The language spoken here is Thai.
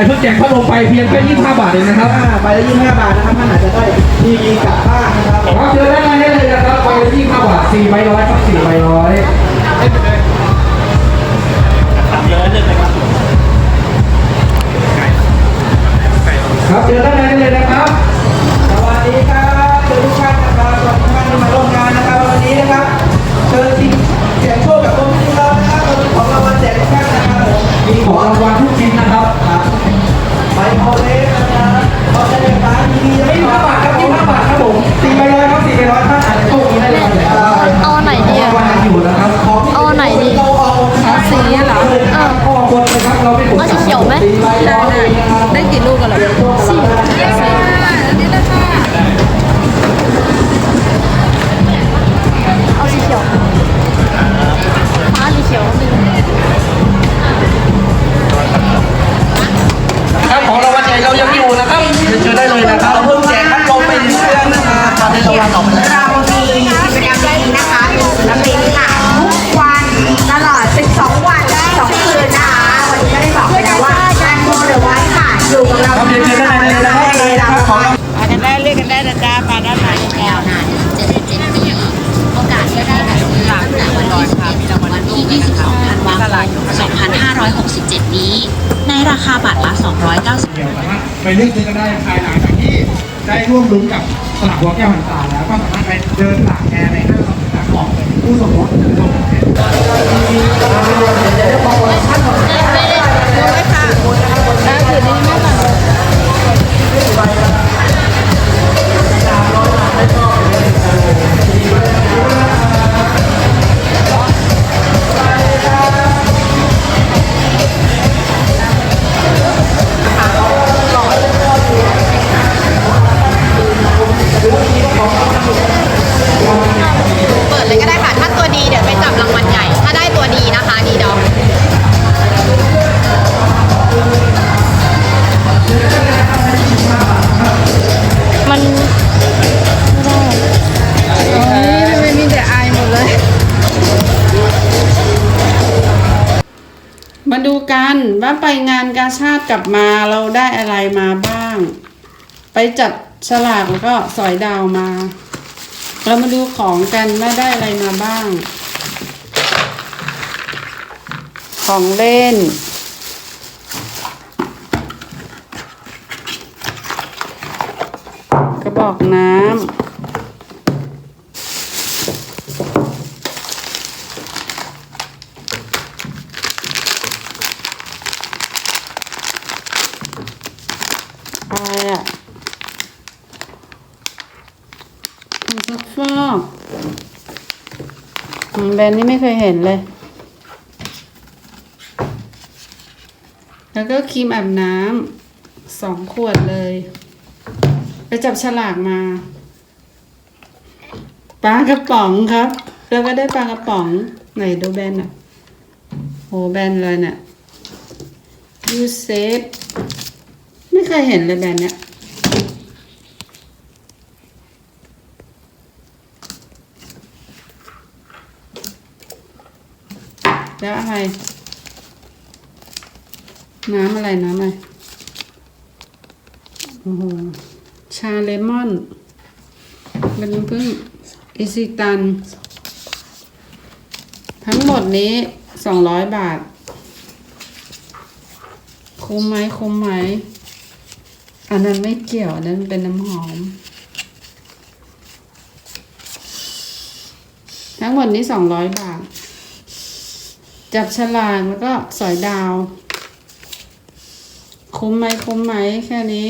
ายเพิ่งแจกพัดลมไปเพียงแค่25บาทเองนะครับอ่าใบละยี่สิบห้าบาทนะครับท่านอาจจะได้ทีวีกลับบ้านนะครับครับเจอได้านในได้เลยนะครับไป25บาท4ใบร้อยครับ4ใบร้อย เอาสีเขียวไหมสีใบร้อยได้กี่ลูกกันหรอสี่เอาสีเขียวฟ้าสีเขียวหนึ่งครับของรางวัลใหญ่เรายังอยู่นะครับเชิญได้เลยนะครับาคม2567 นี้ ในราคาบัตรละ 290เดียวสามารถไปเลือกซื้อก็ได้ภายหลังจากที่ได้ร่วมลุ้นกับสลากหัวแก้วหันตาแล้วก็สามารถไปเดินตากแอร์ในห้างสรรพสินค้าของผู้สมรสหรือสมรสเดูกันว่าไปงานกาชาติกลับมาเราได้อะไรมาบ้าง ไปจับฉลากแล้วก็สอยดาวมา เรามาดูของกันว่าได้อะไรมาบ้าง ของเล่น กระบอกน้ำอะไรอะ ผงซักฟอกแบรนด์นี้ไม่เคยเห็นเลย แล้วก็ครีมอาบน้ำสองขวดเลย ไปจับฉลากมาปลากระป๋องครับ แล้วก็ได้ปลากระป๋อง ไหนดูแบรนด์อะโหแบรนด์อะไรเนี่ยยูเซฟไม่เคยเห็นเลยแบรนด์เนี้ย แล้วอะไร น้ำอะไรน้ำอะไร โอ้โห ชาเลมอนเป็นเพิ่งอิซิตัน ทั้งหมดนี้สองร้อยบาท คุ้มไหมคุ้มไหม อันนั้นไม่เกี่ยว อันนั้นเป็นน้ำหอม ทั้งหมดนี้สองร้อยบาท จับฉลากแล้วก็สอยดาว คุ้มไหมคุ้มไหมแค่นี้